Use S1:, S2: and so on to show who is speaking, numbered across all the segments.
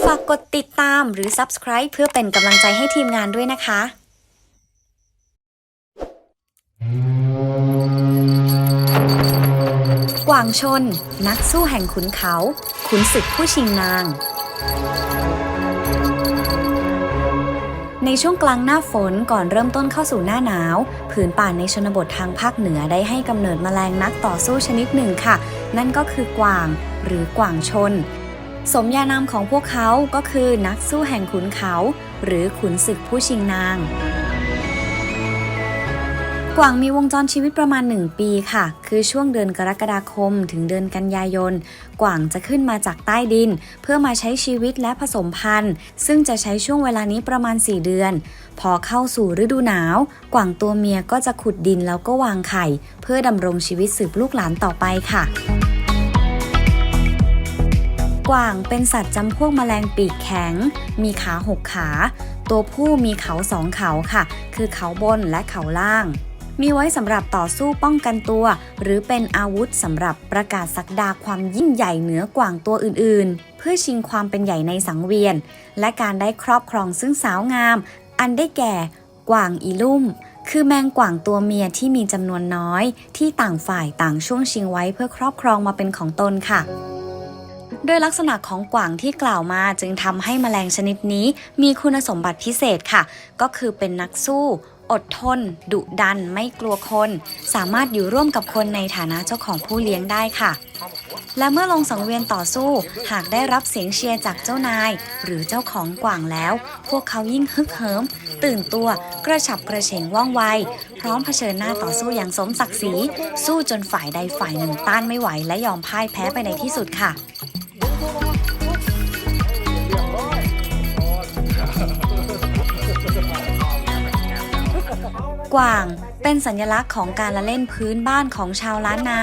S1: ฝากกดติดตามหรือ subscribe เพื่อเป็นกำลังใจให้ทีมงานด้วยนะคะกวางชน นักสู้แห่งขุนเขา ขุนศึกผู้ชิงนาง ในช่วงกลางหน้าฝนก่อนเริ่มต้นเข้าสู่หน้าหนาว ผืนป่าในชนบททางภาคเหนือได้ให้กำเนิดแมลงนักต่อสู้ชนิดหนึ่งค่ะ นั่นก็คือกวางหรือกวางชน สมญานามของพวกเขาก็คือนักสู้แห่งขุนเขา หรือขุนศึกผู้ชิงนาง กวางมีวงจรชีวิตประมาณ 1 ปีค่ะ คือช่วงเดือนกรกฎาคมถึงเดือนกันยายน กวางจะขึ้นมาจากใต้ดิน เพื่อมาใช้ชีวิตและผสมพันธุ์ ซึ่งจะใช้ช่วงเวลานี้ประมาณ 4 เดือน พอเข้าสู่ฤดูหนาว กวางตัวเมียก็จะขุดดินแล้วก็วางไข่ เพื่อดำรงชีวิตสืบลูกหลานต่อไปค่ะ กวางเป็นสัตว์จำพวกแมลงปีกแข็ง มีขาหกขา ตัวผู้มีเขาสองเขาค่ะ คือเขาบนและเขาล่าง มีไว้สำหรับต่อสู้ป้องกันตัว หรือเป็นอาวุธสำหรับประกาศสักดาความยิ่งใหญ่เหนือกวางตัวอื่นๆ เพื่อชิงความเป็นใหญ่ในสังเวียน และการได้ครอบครองซึ่งสาวงาม อันได้แก่กวางอีลุ่ม คือแมงกวางตัวเมียที่มีจำนวนน้อย ที่ต่างฝ่ายต่างช่วงชิงไว้เพื่อครอบครองมาเป็นของตนค่ะ โดยลักษณะของกวางที่กล่าวมาจึงทำให้แมลงชนิดนี้มีคุณสมบัติพิเศษค่ะ ก็คือเป็นนักสู้ อดทน ดุดัน ไม่กลัวคน สามารถอยู่ร่วมกับคนในฐานะเจ้าของผู้เลี้ยงได้ค่ะ และเมื่อลงสังเวียนต่อสู้ หากได้รับเสียงเชียร์จากเจ้านาย หรือเจ้าของกวางแล้ว พวกเขายิ่งฮึกเหิม ตื่นตัวกระฉับกระเฉงว่องไว พร้อมเผชิญหน้าต่อสู้อย่างสมศักดิ์ศรีสู้จนฝ่ายใดฝ่ายหนึ่งต้านไม่ไหวและยอมพ่ายแพ้ไปในที่สุดค่ะ กวาง เป็นสัญลักษณ์ของการละเล่นพื้นบ้านของชาวล้านนา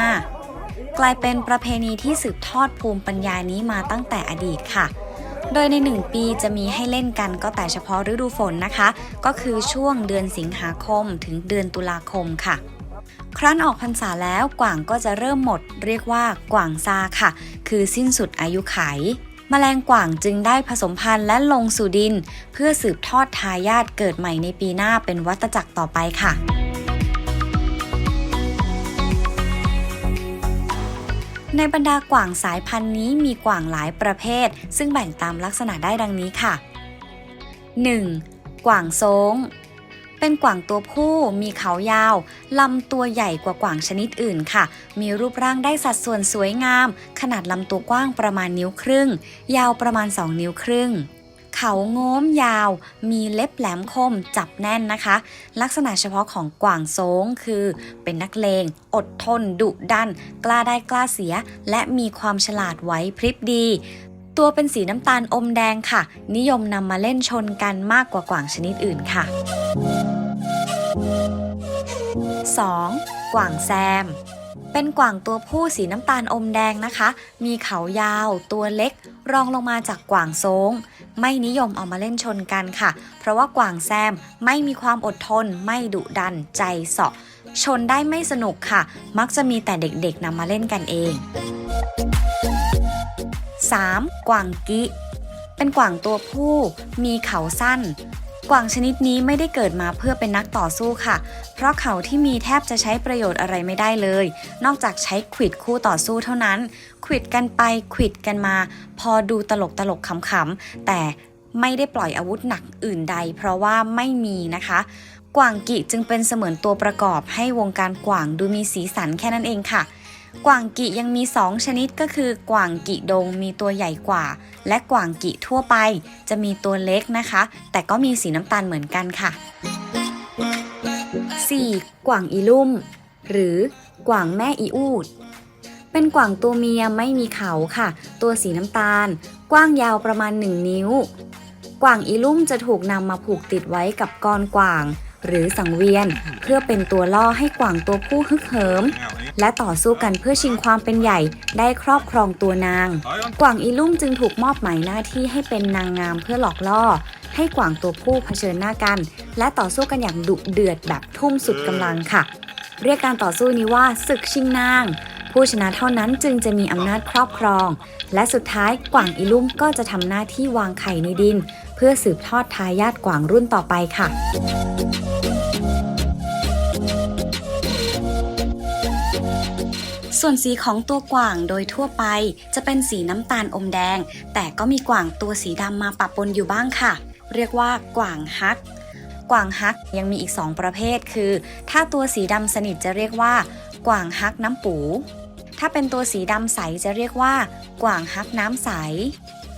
S1: กลายเป็นประเพณีที่สืบทอดภูมิปัญญานี้มาตั้งแต่อดีตค่ะ โดยในหนึ่งปีจะมีให้เล่นกันก็แต่เฉพาะฤดูฝนนะคะ ก็คือช่วงเดือนสิงหาคมถึงเดือนตุลาคมค่ะครั้นออกพรรษาแล้วกว่างก็จะเริ่มหมด เรียกว่ากว่างซาค่ะ คือสิ้นสุดอายุไข แมลงกว่างจึงได้ผสมพันธุ์และลงสู่ดิน เพื่อสืบทอดทายาทเกิดใหม่ในปีหน้าเป็นวัตจักรต่อไปค่ะในบรรดากว่างสายพันธุ์นี้มีกว่างหลายประเภท ซึ่งแบ่งตามลักษณะได้ดังนี้ค่ะ 1. กว่างโซง เป็นกว่างตัวผู้มีเขายาว ลำตัวใหญ่กว่ากว่างชนิดอื่นค่ะ มีรูปร่างได้สัดส่วนสวยงาม ขนาดลำตัวกว้างประมาณนิ้วครึ่ง ยาวประมาณ 2 นิ้วครึ่ง เขาโง้มยาว มีเล็บแหลมคมจับแน่นนะคะ ลักษณะเฉพาะของกว่างโซงคือ เป็นนักเลง อดทน ดุดัน กล้าได้กล้าเสีย และมีความฉลาดไหวพริบดี ตัวเป็นสีน้ำตาลอมแดงค่ะ นิยมนำมาเล่นชนกันมากกว่ากวางชนิดอื่นค่ะ 2. กว่างแซม เป็นกว่างตัวผู้สีน้ำตาลอมแดงนะคะ มีเขายาว ตัวเล็ก รองลงมาจากกว่างโซงไม่นิยมเอามาเล่นชนกันค่ะ เพราะว่ากว่างแซมไม่มีความอดทน ไม่ดุดัน ใจเสาะ ชนได้ไม่สนุกค่ะ มักจะมีแต่เด็กๆนำมาเล่นกันเอง 3. กวางกิ เป็นกวางตัวผู้ มีเขาสั้น กวางชนิดนี้ไม่ได้เกิดมาเพื่อเป็นนักต่อสู้ค่ะ เพราะเขาที่มีแทบจะใช้ประโยชน์อะไรไม่ได้เลย นอกจากใช้ขวิดคู่ต่อสู้เท่านั้น ขวิดกันไปขวิดกันมา พอดูตลกตลกขำๆ แต่ไม่ได้ปล่อยอาวุธหนักอื่นใด เพราะว่าไม่มีนะคะ กวางกิจึงเป็นเสมือนตัวประกอบให้วงการกวางดูมีสีสันแค่นั้นเองค่ะ กว่างกิยังมี 2 ชนิดก็คือกว่างกิดงมีตัวใหญ่กว่า และกว่างกิทั่วไป จะมีตัวเล็กนะคะ แต่ก็มีสีน้ำตาลเหมือนกันค่ะ 4. กว่างอีลุ่ม หรือกว่างแม่อีอูด เป็นกว่างตัวเมียไม่มีเขาค่ะ ตัวสีน้ำตาล กว้างยาวประมาณ 1 นิ้ว กว่างอีลุ่มจะถูกนำมาผูกติดไว้กับกรกว่าง หรือสังเวียน เพื่อเป็นตัวล่อให้กว่างตัวผู้ฮึกเหิม และต่อสู้กันเพื่อชิงความเป็นใหญ่ได้ครอบครองตัวนาง กว่างอีลุ่มจึงถูกมอบหมายหน้าที่ให้เป็นนางงามเพื่อหลอกล่อ ให้กว่างตัวผู้เผชิญหน้ากัน และต่อสู้กันอย่างดุเดือดแบบทุ่มสุดกำลังค่ะ เรียกการต่อสู้นี้ว่าศึกชิงนาง ผู้ชนะเท่านั้นจึงจะมีอำนาจครอบครอง และสุดท้ายกวางอีลุ่มก็จะทำหน้าที่วางไข่ในดิน พื่อสืบทอดทายาทกวางรุ่นต่อไปค่ะส่วนสีของตัวกวางโดยทั่วไป จะเป็นสีน้ำตาลอมแดง แต่ก็มีกวางตัวสีดำมาปะปนอยู่บ้างค่ะ เรียกว่ากวางฮัก กวางฮักยังมีอีก 2 ประเภทคือ ถ้าตัวสีดำสนิทจะเรียกว่า กวางฮักน้ำปู ถ้าเป็นตัวสีดำใสจะเรียกว่า กวางฮักน้ำใส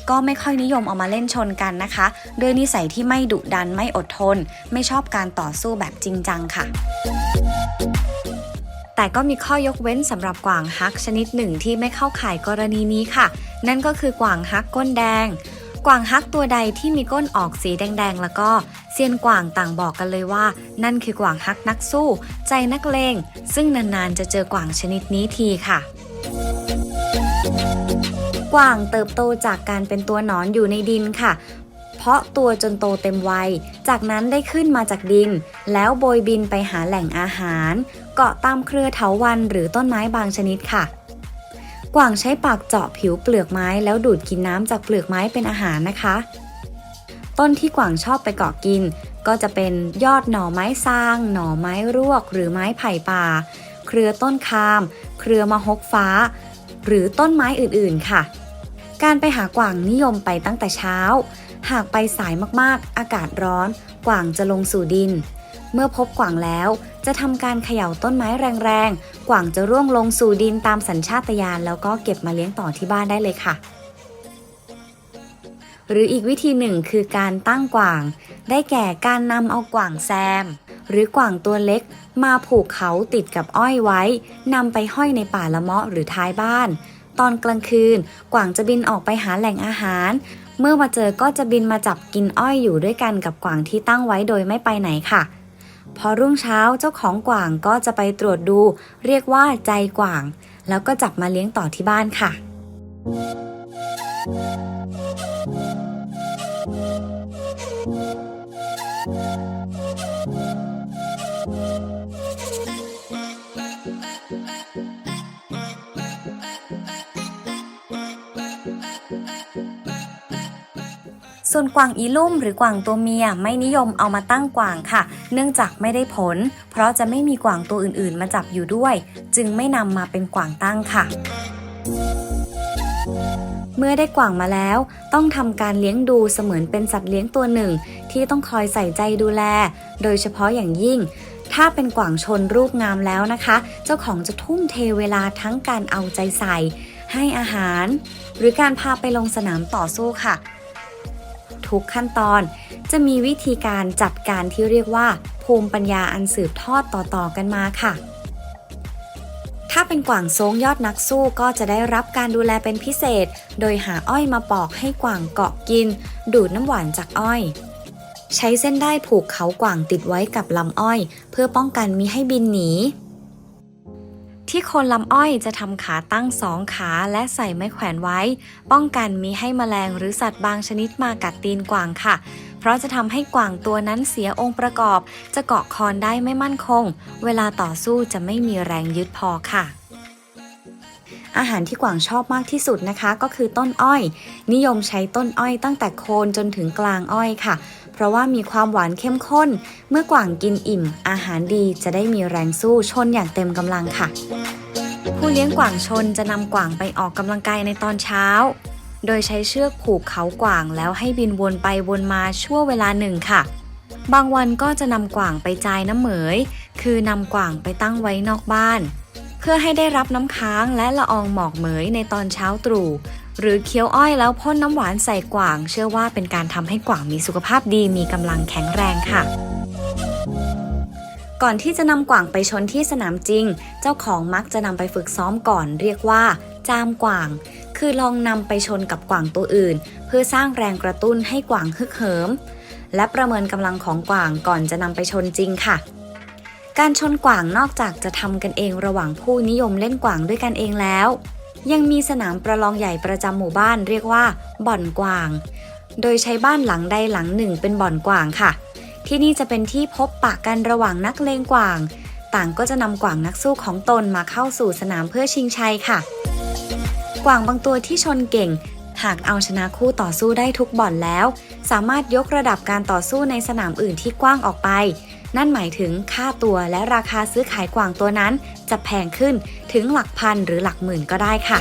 S1: ก็ไม่ค่อยนิยมเอามาเล่นชนกันนะคะ ด้วยนิสัยที่ไม่ดุดันไม่อดทน ไม่ชอบการต่อสู้แบบจริงจังค่ะแต่ก็มีข้อยกเว้นสำหรับกวางฮักชนิดหนึ่งที่ไม่เข้าข่ายกรณีนี้ค่ะ นั่นก็คือกวางฮักก้นแดง กวางฮักตัวใดที่มีก้นออกสีแดงๆ แล้วก็เซียนกวางต่างบอกกันเลยว่า นั่นคือกวางฮักนักสู้ ใจนักเลงซึ่งนานๆจะเจอกวางชนิดนี้ทีค่ะ กว่างเติบโตจากการเป็นตัวหนอนอยู่ในดินค่ะ เพราะตัวจนโตเต็มวัย จากนั้นได้ขึ้นมาจากดิน แล้วโบยบินไปหาแหล่งอาหาร เกาะตามเครือเถาวัลย์หรือต้นไม้บางชนิดค่ะ กวางใช้ปากเจาะผิวเปลือกไม้แล้วดูดกินน้ำจากเปลือกไม้เป็นอาหารนะคะ ต้นที่กว่างชอบไปเกาะกิน ก็จะเป็นยอดหน่อไม้ซาง หน่อไม้รวก หรือไม้ไผ่ป่า เครือต้นคาม เครือมะฮกฟ้าหรือต้นไม้อื่นๆ ค่ะ การไปหากวางนิยมไปตั้งแต่เช้า หากไปสายมากๆ อากาศร้อน กวางจะลงสู่ดิน เมื่อพบกวางแล้วจะทำการเขย่าต้นไม้แรงๆ กวางจะร่วงลงสู่ดินตามสัญชาตญาณแล้วก็เก็บมาเลี้ยงต่อที่บ้านได้เลยค่ะ หรืออีกวิธีหนึ่งคือการตั้งกวาง ได้แก่การนำเอากวางแซม หรือกวางตัวเล็กมาผูกเขาติดกับอ้อยไว้นำไปห้อยในป่าละเมาะหรือท้ายบ้าน ตอนกลางคืน กวางจะบินออกไปหาแหล่งอาหาร เมื่อมาเจอก็จะบินมาจับกินอ้อยอยู่ด้วยกันกับกวางที่ตั้งไว้โดยไม่ไปไหนค่ะ พอรุ่งเช้าเจ้าของกวางก็จะไปตรวจดู เรียกว่าใจกวาง แล้วก็จับมาเลี้ยงต่อที่บ้านค่ะ ส่วนกวางอีลุ่มหรือกวางตัวเมียไม่นิยมเอามาตั้งกวางค่ะ เนื่องจากไม่ได้ผล เพราะจะไม่มีกวางตัวอื่นๆ มาจับอยู่ด้วย จึงไม่นำมาเป็นกวางตั้งค่ะเมื่อได้กวางมาแล้ว ต้องทำการเลี้ยงดูเสมือนเป็นสัตว์เลี้ยงตัวหนึ่ง ที่ต้องคอยใส่ใจดูแล โดยเฉพาะอย่างยิ่ง ถ้าเป็นกวางชนรูปงามแล้วนะคะ เจ้าของจะทุ่มเทเวลาทั้งการเอาใจใส่ ให้อาหาร หรือการพาไปลงสนามต่อสู้ค่ะ ทุกขั้นตอน จะมีวิธีการจัดการที่เรียกว่า ภูมิปัญญาอันสืบทอดต่อๆกันมาค่ะ ถ้าเป็นกวางโซงยอดนักสู้ก็จะได้รับการดูแลเป็นพิเศษ โดยหาอ้อยมาปอกให้กวางเกาะกิน ดูดน้ำหวานจากอ้อย ใช้เส้นได้ผูกเขากวางติดไว้กับลำอ้อย เพื่อป้องกันมิให้บินหนี ที่โคนลำอ้อยจะทำขาตั้งสองขาและใส่ไม้แขวนไว้ ป้องกันมิให้แมลงหรือสัตว์บางชนิดมากัดตีนกวางค่ะ เพราะจะทำให้กวางตัวนั้นเสียองค์ประกอบ จะเกาะคอนได้ไม่มั่นคง เวลาต่อสู้จะไม่มีแรงยึดพอค่ะอาหารที่กวางชอบมากที่สุดนะคะ ก็คือต้นอ้อย นิยมใช้ต้นอ้อยตั้งแต่โคนจนถึงกลางอ้อยค่ะ ราะว่ามีความหวานเข้มข้น เมื่อกวางกินอิ่ม อาหารดีจะได้มีแรงสู้ชนอย่างเต็มกำลังค่ะ ผู้เลี้ยงกวางชนจะนำกวางไปออกกำลังกายในตอนเช้า โดยใช้เชือกผูกเขากวางแล้วให้บินวนไปวนมาชั่วเวลาหนึ่งค่ะ บางวันก็จะนำกวางไปจ่ายน้ำเหมย คือนำกวางไปตั้งไว้นอกบ้าน เพื่อให้ได้รับน้ำค้างและละอองหมอกเหมยในตอนเช้าตรู่ หรือเคี้ยวอ้อยแล้วพ่นน้ำหวานใส่กวาง เชื่อว่าเป็นการทำให้กวางมีสุขภาพดีมีกำลังแข็งแรงค่ะ ก่อนที่จะนำกวางไปชนที่สนามจริง เจ้าของมักจะนำไปฝึกซ้อมก่อน เรียกว่า จามกวาง คือลองนำไปชนกับกวางตัวอื่น เพื่อสร้างแรงกระตุ้นให้กวางฮึกเหิม และประเมินกำลังของกวางก่อนจะนำไปชนจริงค่ะการชนกวางนอกจากจะทำกันเองระหว่างผู้นิยมเล่นกวางด้วยกันเองแล้ว ยังมีสนามประลองใหญ่ประจำหมู่บ้านเรียกว่า บ่อนกวาง โดยใช้บ้านหลังใดหลังหนึ่งเป็นบ่อนกวางค่ะ ที่นี่จะเป็นที่พบปะกันระหว่างนักเลงกวาง ต่างก็จะนำกวางนักสู้ของตนมาเข้าสู่สนามเพื่อชิงชัยค่ะ กวางบางตัวที่ชนเก่ง หากเอาชนะคู่ต่อสู้ได้ทุกบ่อนแล้ว สามารถยกระดับการต่อสู้ในสนามอื่นที่กว้างออกไป นั่นหมายถึงค่าตัวและราคาซื้อขายกวางตัวนั้น จะแพงขึ้นถึงหลักพันหรือหลักหมื่นก็ได้ค่ะ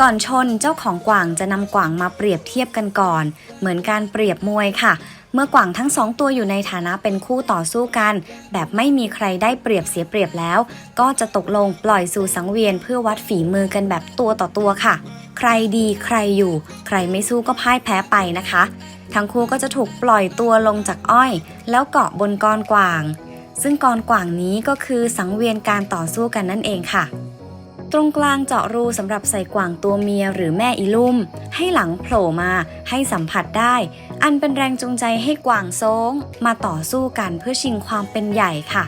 S1: ก่อนชนเจ้าของกวางจะนำกวางมาเปรียบเทียบกันก่อน เหมือนการเปรียบมวยค่ะเมื่อกวางทั้งสองตัวอยู่ในฐานะเป็นคู่ต่อสู้กัน แบบไม่มีใครได้เปรียบเสียเปรียบแล้ว ก็จะตกลงปล่อยสู่สังเวียนเพื่อวัดฝีมือกันแบบตัวต่อตัวค่ะ ใครดีใครอยู่ ใครไม่สู้ก็พ่ายแพ้ไปนะคะ ทั้งคู่ก็จะถูกปล่อยตัวลงจากอ้อย แล้วเกาะบนกรกวาง ซึ่งกรกวางนี้ก็คือสังเวียนการต่อสู้กันนั่นเองค่ะ ตรงกลางเจาะรูสำหรับใส่กวางตัวเมียหรือแม่อีลุ่ม ให้หลังโผล่มาให้สัมผัสได้ อันเป็นแรงจูงใจให้กวางโซ้งมาต่อสู้กันเพื่อชิงความเป็นใหญ่ค่ะ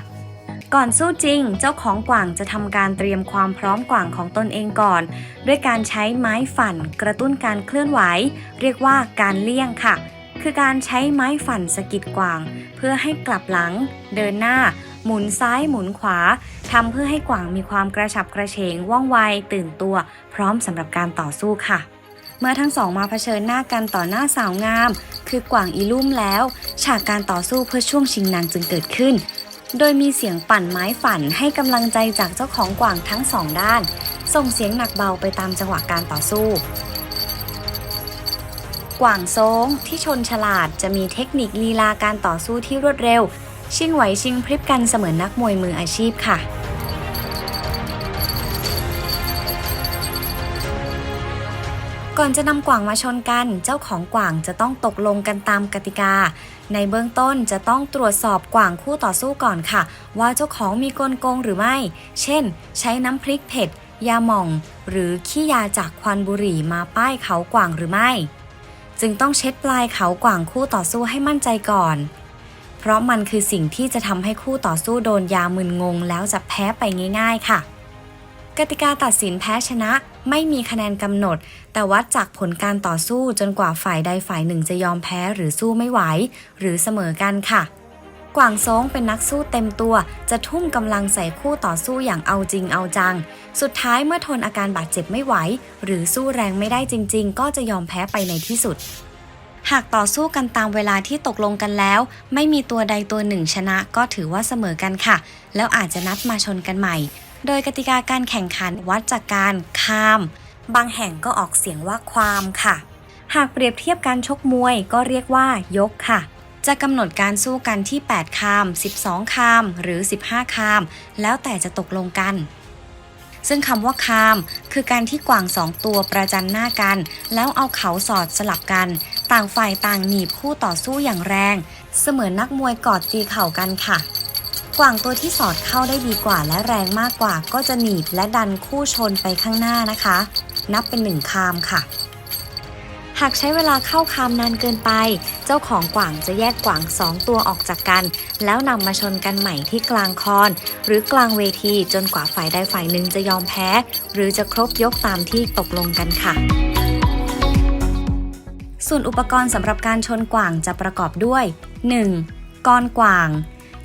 S1: ก่อนสู้จริง เจ้าของกวางจะทำการเตรียมความพร้อมกวางของตนเองก่อน ด้วยการใช้ไม้ฝันกระตุ้นการเคลื่อนไหว เรียกว่าการเลี่ยงค่ะ คือการใช้ไม้ฝันสะกิดกวาง เพื่อให้กลับหลัง เดินหน้า หมุนซ้ายหมุนขวาทำเพื่อให้กวางมีความกระฉับกระเฉงว่องไวตื่นตัว พร้อมสำหรับการต่อสู้ค่ะเมื่อทั้งสองมาเผชิญหน้ากันต่อหน้าสาวงาม คือกวางอีลุ่มแล้ว ฉากการต่อสู้เพื่อช่วงชิงนางจึงเกิดขึ้น โดยมีเสียงปั่นไม้ฝันให้กำลังใจจากเจ้าของกวางทั้งสองด้าน ส่งเสียงหนักเบาไปตามจังหวะการต่อสู้ กวางโซ้งที่ชนฉลาดจะมีเทคนิคลีลาการต่อสู้ที่รวดเร็ว ชิงไหวชิงพริบกันเสมือนนักมวยมืออาชีพค่ะ ก่อนจะนำกวางมาชนกัน เจ้าของกวางจะต้องตกลงกันตามกติกา ในเบื้องต้นจะต้องตรวจสอบกวางคู่ต่อสู้ก่อนค่ะ ว่าเจ้าของมีกลโกงหรือไม่ เช่น ใช้น้ำพริกเผ็ด ยาหม่อง หรือขี้ยาจากควันบุหรี่มาป้ายเขากวางหรือไม่ จึงต้องเช็ดปลายเขากวางคู่ต่อสู้ให้มั่นใจก่อน เพราะมันคือสิ่งที่จะทำให้คู่ต่อสู้โดนยามึนงง แล้วจะแพ้ไปง่าย ๆ ค่ะ กติกาตัดสินแพ้ชนะ ไม่มีคะแนนกำหนด แต่วัดจากผลการต่อสู้จนกว่าฝ่ายใดฝ่ายหนึ่งจะยอมแพ้หรือสู้ไม่ไหว หรือเสมอกันค่ะกวางซงเป็นนักสู้เต็มตัว จะทุ่มกำลังใส่คู่ต่อสู้อย่างเอาจริงเอาจัง สุดท้ายเมื่อทนอาการบาดเจ็บไม่ไหว หรือสู้แรงไม่ได้จริง ๆ ก็จะยอมแพ้ไปในที่สุด หากต่อสู้กันตามเวลาที่ตกลงกันแล้ว ไม่มีตัวใดตัวหนึ่งชนะก็ถือว่าเสมอกันค่ะ แล้วอาจจะนัดมาชนกันใหม่ โดยกติกาการแข่งขันวัดจากการขาม บางแห่งก็ออกเสียงว่าความค่ะ หากเปรียบเทียบการชกมวยก็เรียกว่ายกค่ะ จะกำหนดการสู้กันที่ 8 คาม 12 คาม หรือ 15 คาม แล้วแต่จะตกลงกัน ซึ่งคำว่าคาม คือการที่กวางสองตัวประจันหน้ากัน แล้วเอาเขาสอดสลับกัน ต่างฝ่ายต่างหนีบคู่ต่อสู้อย่างแรง เสมือนนักมวยกอดตีเข่ากันค่ะ กว่างตัวที่สอดเข้าได้ดีกว่าและแรงมากกว่า ก็จะหนีบและดันคู่ชนไปข้างหน้านะคะ นับเป็นหนึ่งคามค่ะ หากใช้เวลาเข้าคามนานเกินไป เจ้าของกว่างจะแยกกว่างสองตัวออกจากกัน แล้วนำมาชนกันใหม่ที่กลางคอน หรือกลางเวทีจนกว่าฝ่ายใดฝ่ายหนึ่งจะยอมแพ้ หรือจะครบยกตามที่ตกลงกันค่ะส่วนอุปกรณ์สำหรับการชนกว่างจะประกอบด้วย 1. กรกว่าง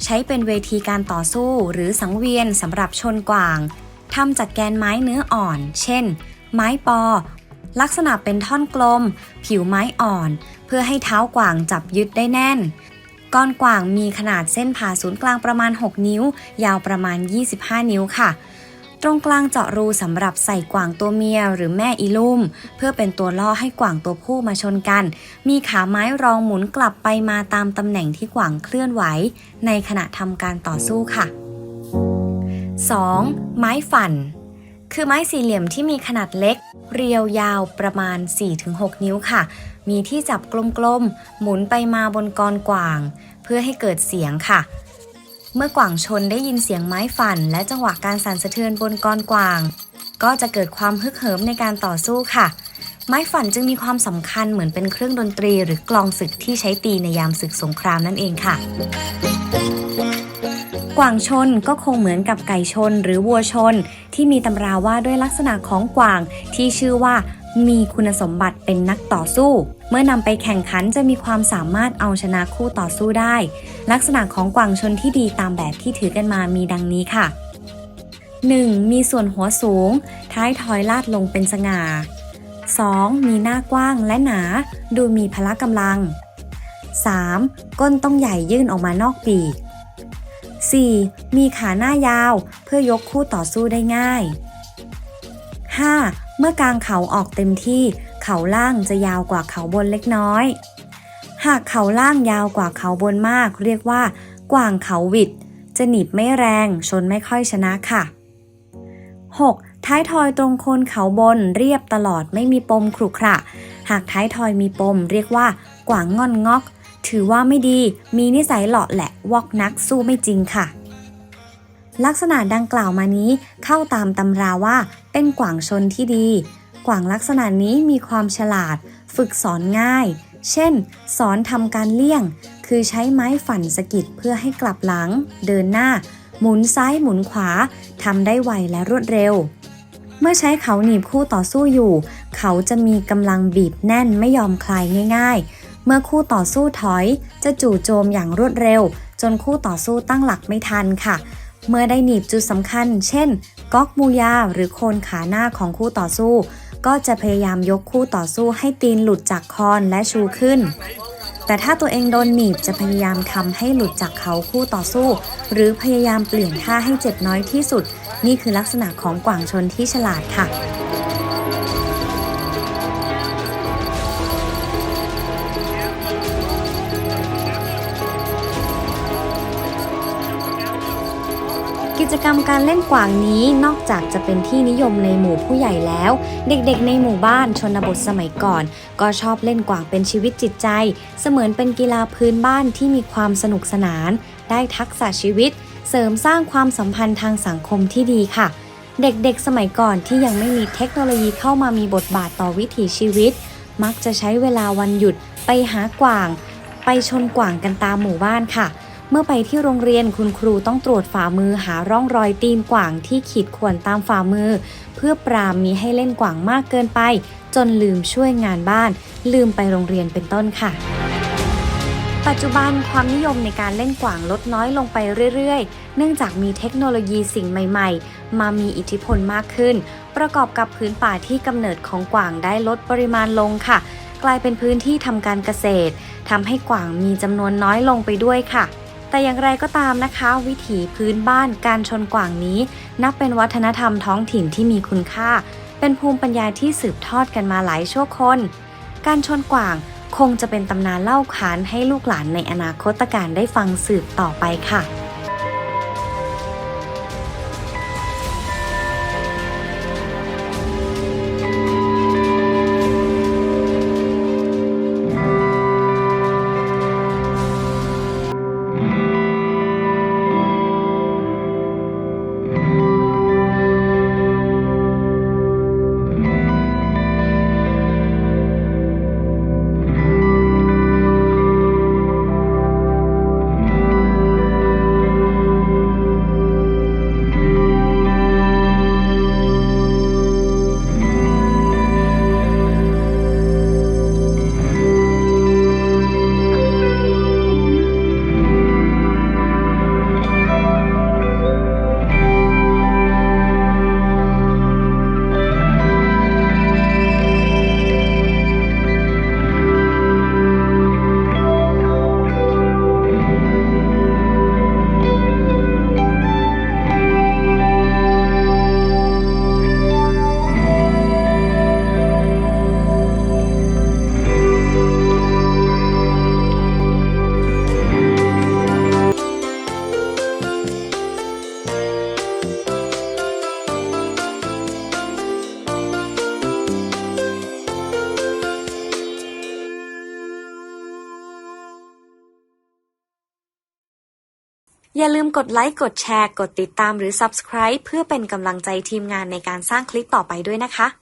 S1: ใช้เป็นเวทีการต่อสู้หรือสังเวียนสำหรับชนกวางทำจากแกนไม้เนื้ออ่อน เช่น ไม้ปอ ลักษณะเป็นท่อนกลม ผิวไม้อ่อน เพื่อให้เท้ากวางจับยึดได้แน่น ก้อนกวางมีขนาดเส้นผ่าศูนย์กลางประมาณ 6 นิ้ว ยาวประมาณ 25 นิ้วค่ะ ตรงกลางเจาะรูสำหรับใส่กวางตัวเมียหรือแม่อีลุ่ม เพื่อเป็นตัวล่อให้กวางตัวผู้มาชนกัน มีขาไม้รองหมุนกลับไปมาตามตำแหน่งที่กวางเคลื่อนไหว ในขณะทำการต่อสู้ค่ะ 2. ไม้ฝัน คือไม้สี่เหลี่ยมที่มีขนาดเล็ก เรียวยาวประมาณ 4-6 นิ้วค่ะ มีที่จับกลมๆ หมุนไปมาบนกรกวาง เพื่อให้เกิดเสียงค่ะ เมื่อกวางชนได้ยินเสียงไม้ฝัน และจังหวะการสั่นสะเทือนบนกรกวาง ก็จะเกิดความฮึกเหิมในการต่อสู้ค่ะ ไม้ฝันจึงมีความสำคัญเหมือนเป็นเครื่องดนตรีหรือกลองศึกที่ใช้ตีในยามศึกสงครามนั่นเองค่ะ กวางชนก็คงเหมือนกับไก่ชนหรือวัวชน ที่มีตำราว่าด้วยลักษณะของกวางที่ชื่อว่า มีคุณสมบัติเป็นนักต่อสู้ เมื่อนำไปแข่งขันจะมีความสามารถเอาชนะคู่ต่อสู้ได้ ลักษณะของกวางชนที่ดีตามแบบที่ถือกันมามีดังนี้ค่ะ 1. มีส่วนหัวสูง ท้ายทอยลาดลงเป็นสง่า 2. มีหน้ากว้างและหนา ดูมีพละกำลัง 3. ก้นต้องใหญ่ยื่นออกมานอกปีก 4. มีขาหน้ายาวเพื่อยกคู่ต่อสู้ได้ง่าย 5. เมื่อกางเขาออกเต็มที่ เขาล่างจะยาวกว่าเขาบนเล็กน้อย หากเขาล่างยาวกว่าเขาบนมาก เรียกว่ากว่างเขาวิด จะหนีบไม่แรงชนไม่ค่อยชนะค่ะ 6. ท้ายทอยตรงโคนเขาบนเรียบตลอดไม่มีปมขรุขระ หากท้ายทอยมีปม เรียกว่ากว่างงอนงอก ถือว่าไม่ดี มีนิสัยเหลาะแหละวอกนักสู้ไม่จริงค่ะลักษณะดังกล่าวมานี้เข้าตามตำราว่า เป็นกวางชนที่ดี กวางลักษณะนี้มีความฉลาด ฝึกสอนง่าย เช่น สอนทำการเลี่ยง คือใช้ไม้ฝันสะกิดเพื่อให้กลับหลัง เดินหน้า หมุนซ้ายหมุนขวาทำได้ไวและรวดเร็ว เมื่อใช้เขาหนีบคู่ต่อสู้อยู่ เขาจะมีกำลังบีบแน่นไม่ยอมคลายง่าย ๆ เมื่อคู่ต่อสู้ถอย จะจู่โจมอย่างรวดเร็ว จนคู่ต่อสู้ตั้งหลักไม่ทันค่ะเมื่อได้หนีบจุดสำคัญ เช่น ก๊อกมูยาหรือโคนขาหน้าของคู่ต่อสู้ ก็จะพยายามยกคู่ต่อสู้ให้ตีนหลุดจากคอนและชูขึ้น แต่ถ้าตัวเองโดนหนีบจะพยายามทำให้หลุดจากเขาคู่ต่อสู้ หรือพยายามเปลี่ยนท่าให้เจ็บน้อยที่สุด นี่คือลักษณะของกวางชนที่ฉลาดค่ะ จกรรมการเล่นกวางนี้นอกจากจะเป็นที่นิยมในหมู่ผู้ใหญ่แล้ว เด็กๆ ในหมู่บ้านชนบทสมัยก่อน ก็ชอบเล่นกวางเป็นชีวิตจิตใจ เสมือนเป็นกีฬาพื้นบ้านที่มีความสนุกสนาน ได้ทักษะชีวิต เสริมสร้างความสัมพันธ์ทางสังคมที่ดีค่ะ เด็กๆ สมัยก่อนที่ยังไม่มีเทคโนโลยีเข้ามามีบทบาทต่อวิถีชีวิต มักจะใช้เวลาวันหยุดไปหากวาง ไปชนกวางกันตามหมู่บ้านค่ะ เมื่อไปที่โรงเรียนคุณครูต้องตรวจฝ่ามือหาร่องรอยตีนกว่างที่ขีดข่วนตามฝ่ามือ เพื่อปรามมีให้เล่นกว่างมากเกินไป จนลืมช่วยงานบ้าน ลืมไปโรงเรียนเป็นต้นค่ะปัจจุบันความนิยมในการเล่นกว่างลดน้อยลงไปเรื่อยๆ เนื่องจากมีเทคโนโลยีสิ่งใหม่ๆ มามีอิทธิพลมากขึ้น ประกอบกับพื้นป่าที่กำเนิดของกว่างได้ลดปริมาณลงค่ะ กลายเป็นพื้นที่ทำการเกษตรทำให้กว่างมีจำนวนน้อยลงไปด้วยค่ะ แต่อย่างไรก็ตามนะคะ วิถีพื้นบ้านการชนกว่างนี้ นับเป็นวัฒนธรรมท้องถิ่นที่มีคุณค่า เป็นภูมิปัญญาที่สืบทอดกันมาหลายชั่วคน การชนกว่างคงจะเป็นตำนานเล่าขานให้ลูกหลานในอนาคตการได้ฟังสืบต่อไปค่ะ อย่าลืมกดไลค์ กดแชร์ กดติดตามหรือ Subscribe เพื่อเป็นกำลังใจทีมงานในการสร้างคลิปต่อไปด้วยนะคะ